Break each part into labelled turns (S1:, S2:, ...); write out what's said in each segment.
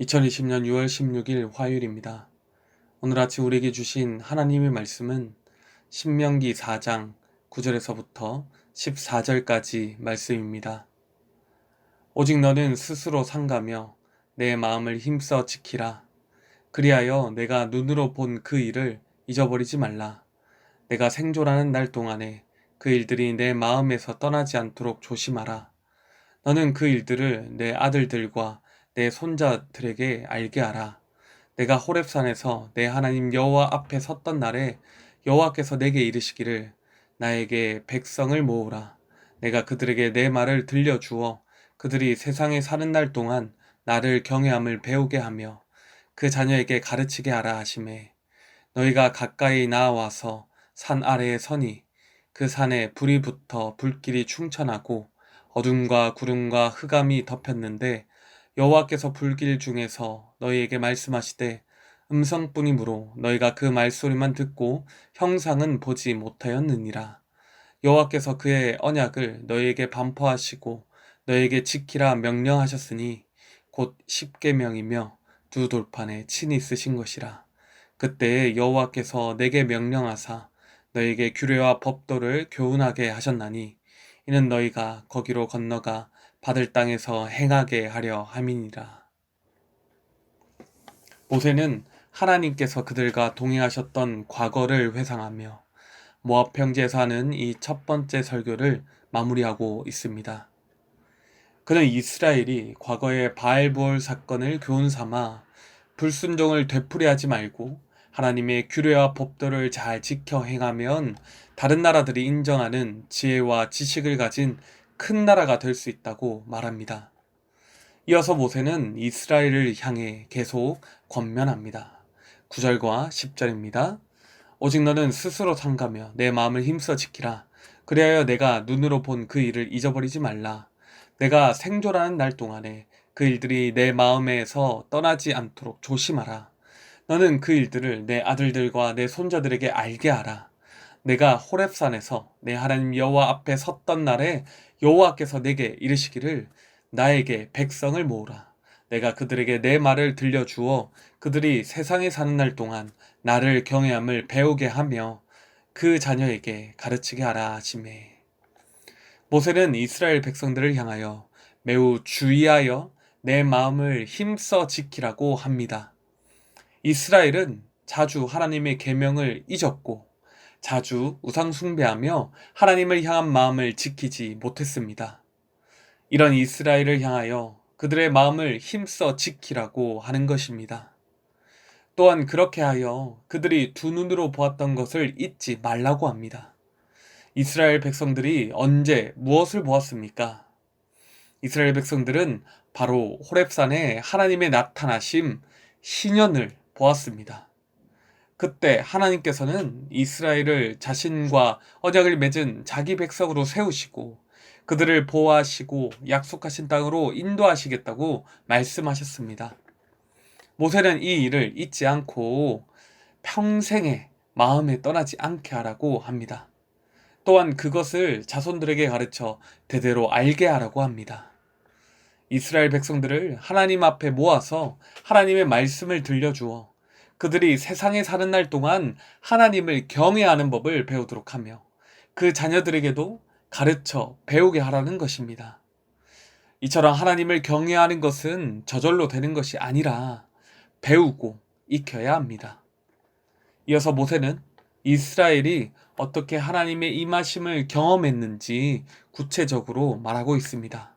S1: 2020년 6월 16일 화요일입니다. 오늘 아침 우리에게 주신 하나님의 말씀은 신명기 4장 9절에서부터 14절까지 말씀입니다. 오직 너는 스스로 상가며 내 마음을 힘써 지키라. 그리하여 내가 눈으로 본 그 일을 잊어버리지 말라. 내가 생존하는 날 동안에 그 일들이 내 마음에서 떠나지 않도록 조심하라. 너는 그 일들을 내 아들들과 내 손자들에게 알게 하라. 내가 호렙산에서 내 하나님 여호와 앞에 섰던 날에 여호와께서 내게 이르시기를 나에게 백성을 모으라. 내가 그들에게 내 말을 들려주어 그들이 세상에 사는 날 동안 나를 경외함을 배우게 하며 그 자녀에게 가르치게 하라 하심에 너희가 가까이 나와서 산 아래에 서니 그 산에 불이 붙어 불길이 충천하고 어둠과 구름과 흑암이 덮였는데 여호와께서 불길 중에서 너희에게 말씀하시되 음성뿐이므로 너희가 그 말소리만 듣고 형상은 보지 못하였느니라. 여호와께서 그의 언약을 너희에게 반포하시고 너희에게 지키라 명령하셨으니 곧 십계명이며 두 돌판에 친히 쓰신 것이라. 그때 여호와께서 내게 명령하사 너희에게 규례와 법도를 교훈하게 하셨나니 이는 너희가 거기로 건너가 받을 땅에서 행하게 하려 함이니라. 모세는 하나님께서 그들과 동행하셨던 과거를 회상하며 모압 평지에서 하는 이 첫 번째 설교를 마무리하고 있습니다. 그는 이스라엘이 과거의 바알부올 사건을 교훈 삼아 불순종을 되풀이하지 말고 하나님의 규례와 법도를 잘 지켜 행하면 다른 나라들이 인정하는 지혜와 지식을 가진 큰 나라가 될 수 있다고 말합니다. 이어서 모세는 이스라엘을 향해 계속 권면합니다. 9절과 10절입니다. 오직 너는 스스로 상가며 내 마음을 힘써 지키라. 그리하여 내가 눈으로 본 그 일을 잊어버리지 말라. 내가 생존하는 날 동안에 그 일들이 내 마음에서 떠나지 않도록 조심하라. 너는 그 일들을 내 아들들과 내 손자들에게 알게 하라. 내가 호렙산에서 내 하나님 여호와 앞에 섰던 날에 여호와께서 내게 이르시기를 나에게 백성을 모으라. 내가 그들에게 내 말을 들려주어 그들이 세상에 사는 날 동안 나를 경외함을 배우게 하며 그 자녀에게 가르치게 하라 하시매. 모세는 이스라엘 백성들을 향하여 매우 주의하여 내 마음을 힘써 지키라고 합니다. 이스라엘은 자주 하나님의 계명을 잊었고 자주 우상 숭배하며 하나님을 향한 마음을 지키지 못했습니다. 이런 이스라엘을 향하여 그들의 마음을 힘써 지키라고 하는 것입니다. 또한 그렇게 하여 그들이 두 눈으로 보았던 것을 잊지 말라고 합니다. 이스라엘 백성들이 언제 무엇을 보았습니까? 이스라엘 백성들은 바로 호렙산에 하나님의 나타나심 신년을 보았습니다. 그때 하나님께서는 이스라엘을 자신과 언약을 맺은 자기 백성으로 세우시고 그들을 보호하시고 약속하신 땅으로 인도하시겠다고 말씀하셨습니다. 모세는 이 일을 잊지 않고 평생에 마음에 떠나지 않게 하라고 합니다. 또한 그것을 자손들에게 가르쳐 대대로 알게 하라고 합니다. 이스라엘 백성들을 하나님 앞에 모아서 하나님의 말씀을 들려주어 그들이 세상에 사는 날 동안 하나님을 경외하는 법을 배우도록 하며 그 자녀들에게도 가르쳐 배우게 하라는 것입니다. 이처럼 하나님을 경외하는 것은 저절로 되는 것이 아니라 배우고 익혀야 합니다. 이어서 모세는 이스라엘이 어떻게 하나님의 임하심을 경험했는지 구체적으로 말하고 있습니다.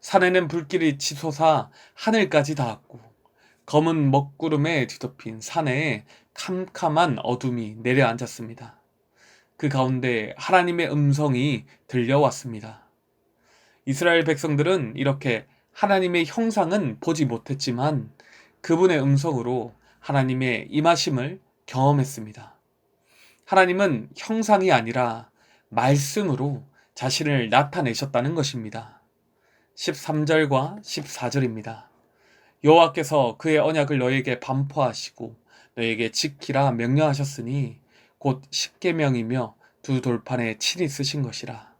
S1: 산에는 불길이 치솟아 하늘까지 닿았고 검은 먹구름에 뒤덮인 산에 캄캄한 어둠이 내려앉았습니다. 그 가운데 하나님의 음성이 들려왔습니다. 이스라엘 백성들은 이렇게 하나님의 형상은 보지 못했지만 그분의 음성으로 하나님의 임하심을 경험했습니다. 하나님은 형상이 아니라 말씀으로 자신을 나타내셨다는 것입니다. 13절과 14절입니다. 여호와께서 그의 언약을 너에게 반포하시고 너에게 지키라 명령하셨으니 곧 십계명이며 두 돌판에 친히 쓰신 것이라.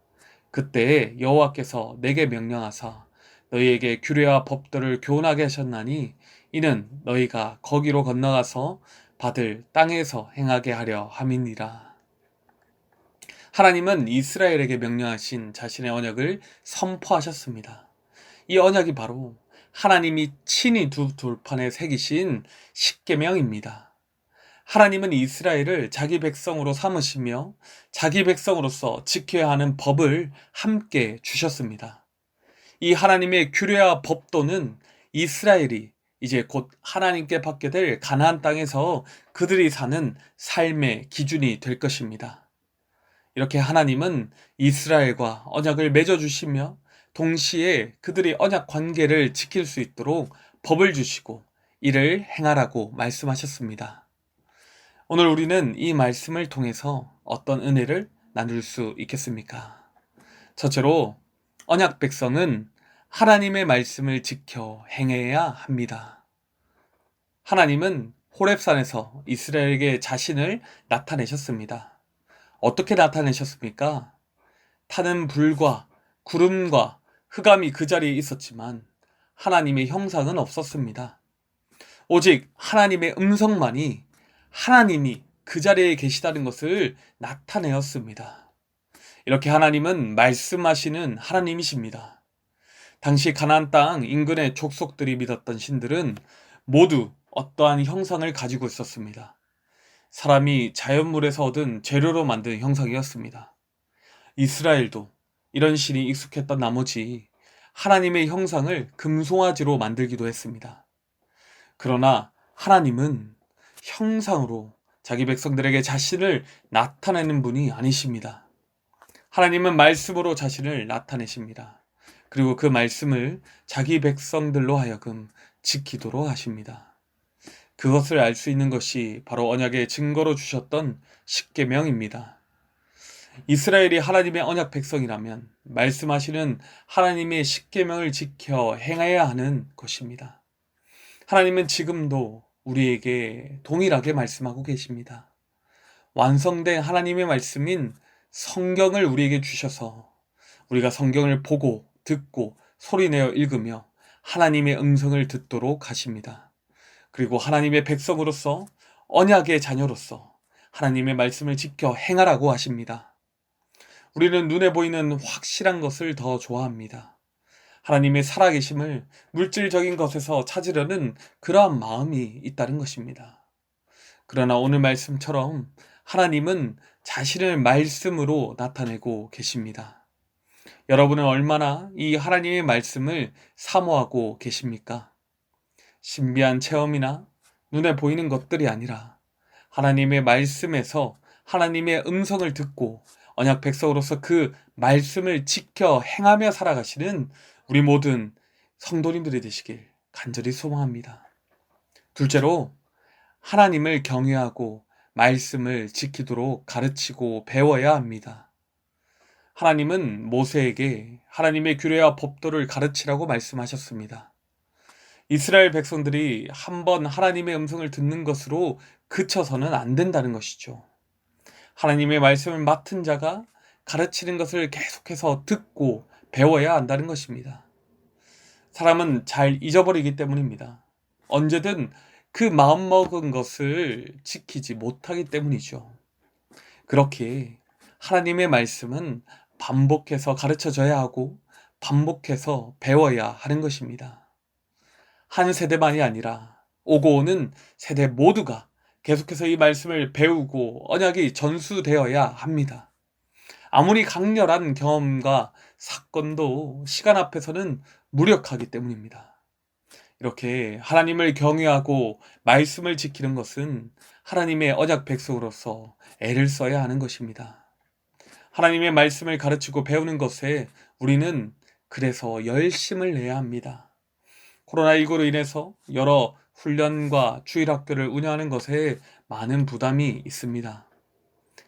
S1: 그때 여호와께서 내게 명령하사 너희에게 규례와 법도를 교훈하게 하셨나니 이는 너희가 거기로 건너가서 받을 땅에서 행하게 하려 함이니라. 하나님은 이스라엘에게 명령하신 자신의 언약을 선포하셨습니다. 이 언약이 바로 하나님이 친히 두 돌판에 새기신 십계명입니다. 하나님은 이스라엘을 자기 백성으로 삼으시며 자기 백성으로서 지켜야 하는 법을 함께 주셨습니다. 이 하나님의 규례와 법도는 이스라엘이 이제 곧 하나님께 받게 될 가나안 땅에서 그들이 사는 삶의 기준이 될 것입니다. 이렇게 하나님은 이스라엘과 언약을 맺어 주시며 동시에 그들이 언약 관계를 지킬 수 있도록 법을 주시고 이를 행하라고 말씀하셨습니다. 오늘 우리는 이 말씀을 통해서 어떤 은혜를 나눌 수 있겠습니까? 첫째로 언약 백성은 하나님의 말씀을 지켜 행해야 합니다. 하나님은 호렙산에서 이스라엘에게 자신을 나타내셨습니다. 어떻게 나타내셨습니까? 타는 불과 구름과 흑암이 그 자리에 있었지만 하나님의 형상은 없었습니다. 오직 하나님의 음성만이 하나님이 그 자리에 계시다는 것을 나타내었습니다. 이렇게 하나님은 말씀하시는 하나님이십니다. 당시 가나안 땅 인근의 족속들이 믿었던 신들은 모두 어떠한 형상을 가지고 있었습니다. 사람이 자연물에서 얻은 재료로 만든 형상이었습니다. 이스라엘도 이런 신이 익숙했던 나머지 하나님의 형상을 금송아지로 만들기도 했습니다. 그러나 하나님은 형상으로 자기 백성들에게 자신을 나타내는 분이 아니십니다. 하나님은 말씀으로 자신을 나타내십니다. 그리고 그 말씀을 자기 백성들로 하여금 지키도록 하십니다. 그것을 알 수 있는 것이 바로 언약의 증거로 주셨던 십계명입니다. 이스라엘이 하나님의 언약 백성이라면 말씀하시는 하나님의 십계명을 지켜 행해야 하는 것입니다. 하나님은 지금도 우리에게 동일하게 말씀하고 계십니다. 완성된 하나님의 말씀인 성경을 우리에게 주셔서 우리가 성경을 보고 듣고 소리내어 읽으며 하나님의 음성을 듣도록 하십니다. 그리고 하나님의 백성으로서 언약의 자녀로서 하나님의 말씀을 지켜 행하라고 하십니다. 우리는 눈에 보이는 확실한 것을 더 좋아합니다. 하나님의 살아계심을 물질적인 것에서 찾으려는 그러한 마음이 있다는 것입니다. 그러나 오늘 말씀처럼 하나님은 자신을 말씀으로 나타내고 계십니다. 여러분은 얼마나 이 하나님의 말씀을 사모하고 계십니까? 신비한 체험이나 눈에 보이는 것들이 아니라 하나님의 말씀에서 하나님의 음성을 듣고 언약 백성으로서 그 말씀을 지켜 행하며 살아가시는 우리 모든 성도님들이 되시길 간절히 소망합니다. 둘째로 하나님을 경외하고 말씀을 지키도록 가르치고 배워야 합니다. 하나님은 모세에게 하나님의 규례와 법도를 가르치라고 말씀하셨습니다. 이스라엘 백성들이 한번 하나님의 음성을 듣는 것으로 그쳐서는 안 된다는 것이죠. 하나님의 말씀을 맡은 자가 가르치는 것을 계속해서 듣고 배워야 한다는 것입니다. 사람은 잘 잊어버리기 때문입니다. 언제든 그 마음먹은 것을 지키지 못하기 때문이죠. 그렇게 하나님의 말씀은 반복해서 가르쳐 줘야 하고 반복해서 배워야 하는 것입니다. 한 세대만이 아니라 오고 오는 세대 모두가 계속해서 이 말씀을 배우고 언약이 전수되어야 합니다. 아무리 강렬한 경험과 사건도 시간 앞에서는 무력하기 때문입니다. 이렇게 하나님을 경외하고 말씀을 지키는 것은 하나님의 언약 백성으로서 애를 써야 하는 것입니다. 하나님의 말씀을 가르치고 배우는 것에 우리는 그래서 열심을 내야 합니다. 코로나19로 인해서 여러 훈련과 주일 학교를 운영하는 것에 많은 부담이 있습니다.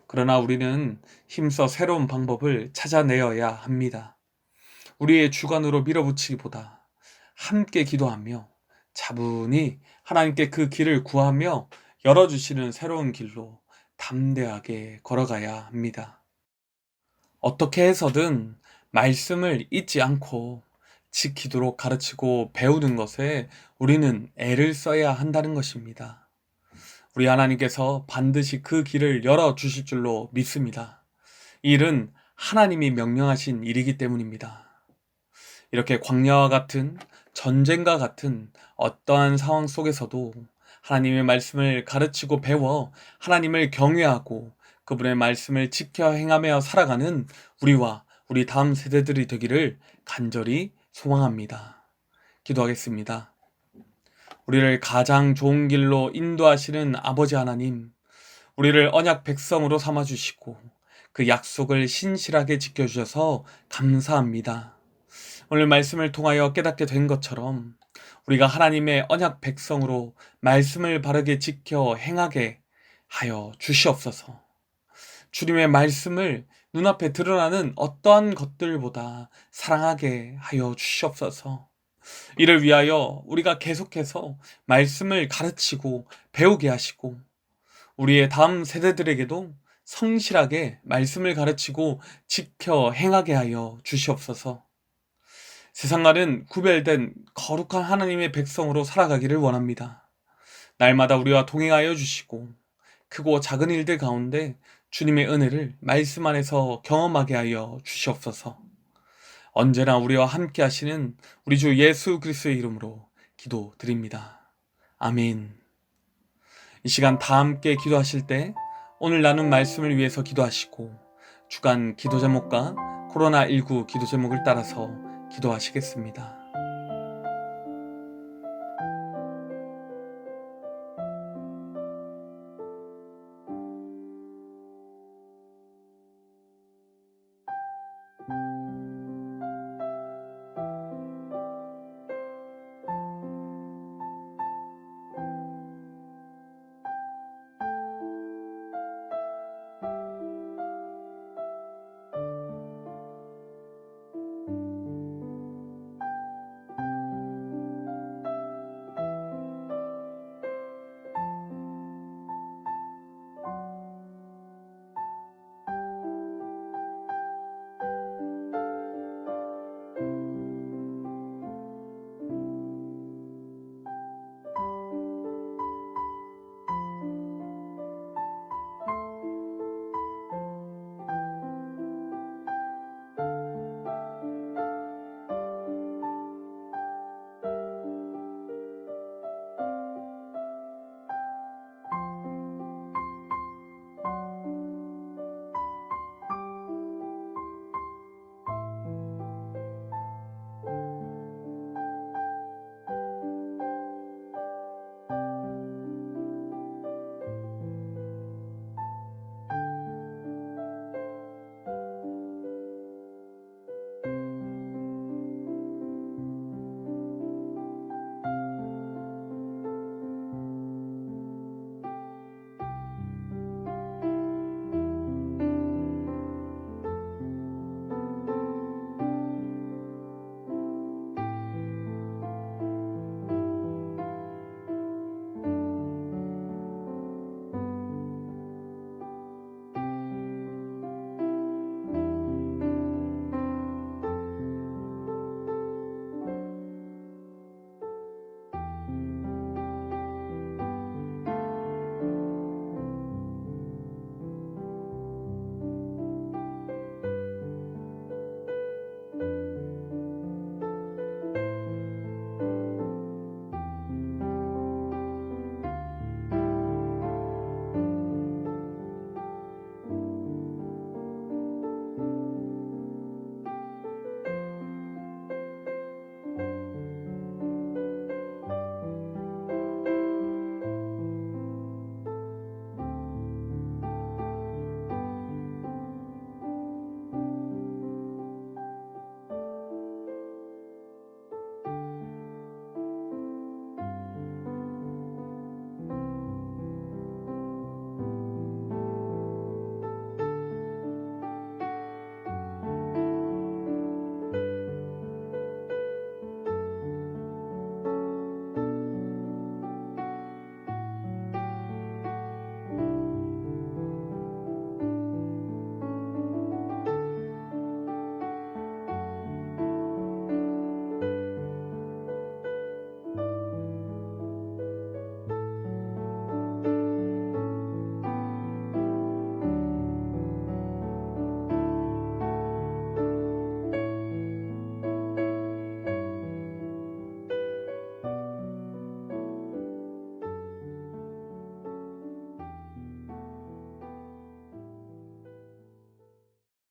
S1: 그러나 우리는 힘써 새로운 방법을 찾아내어야 합니다. 우리의 주관으로 밀어붙이기보다 함께 기도하며 차분히 하나님께 그 길을 구하며 열어주시는 새로운 길로 담대하게 걸어가야 합니다. 어떻게 해서든 말씀을 잊지 않고 지키도록 가르치고 배우는 것에 우리는 애를 써야 한다는 것입니다. 우리 하나님께서 반드시 그 길을 열어 주실 줄로 믿습니다. 이 일은 하나님이 명령하신 일이기 때문입니다. 이렇게 광야와 같은 전쟁과 같은 어떠한 상황 속에서도 하나님의 말씀을 가르치고 배워 하나님을 경외하고 그분의 말씀을 지켜 행하며 살아가는 우리와 우리 다음 세대들이 되기를 간절히 소망합니다. 기도하겠습니다. 우리를 가장 좋은 길로 인도하시는 아버지 하나님, 우리를 언약 백성으로 삼아주시고 그 약속을 신실하게 지켜주셔서 감사합니다. 오늘 말씀을 통하여 깨닫게 된 것처럼 우리가 하나님의 언약 백성으로 말씀을 바르게 지켜 행하게 하여 주시옵소서. 주님의 말씀을 눈앞에 드러나는 어떠한 것들보다 사랑하게 하여 주시옵소서. 이를 위하여 우리가 계속해서 말씀을 가르치고 배우게 하시고 우리의 다음 세대들에게도 성실하게 말씀을 가르치고 지켜 행하게 하여 주시옵소서. 세상과는 구별된 거룩한 하나님의 백성으로 살아가기를 원합니다. 날마다 우리와 동행하여 주시고 크고 작은 일들 가운데 주님의 은혜를 말씀 안에서 경험하게 하여 주시옵소서. 언제나 우리와 함께 하시는 우리 주 예수 그리스도의 이름으로 기도드립니다. 아멘. 이 시간 다 함께 기도하실 때 오늘 나눈 말씀을 위해서 기도하시고 주간 기도 제목과 코로나19 기도 제목을 따라서 기도하시겠습니다.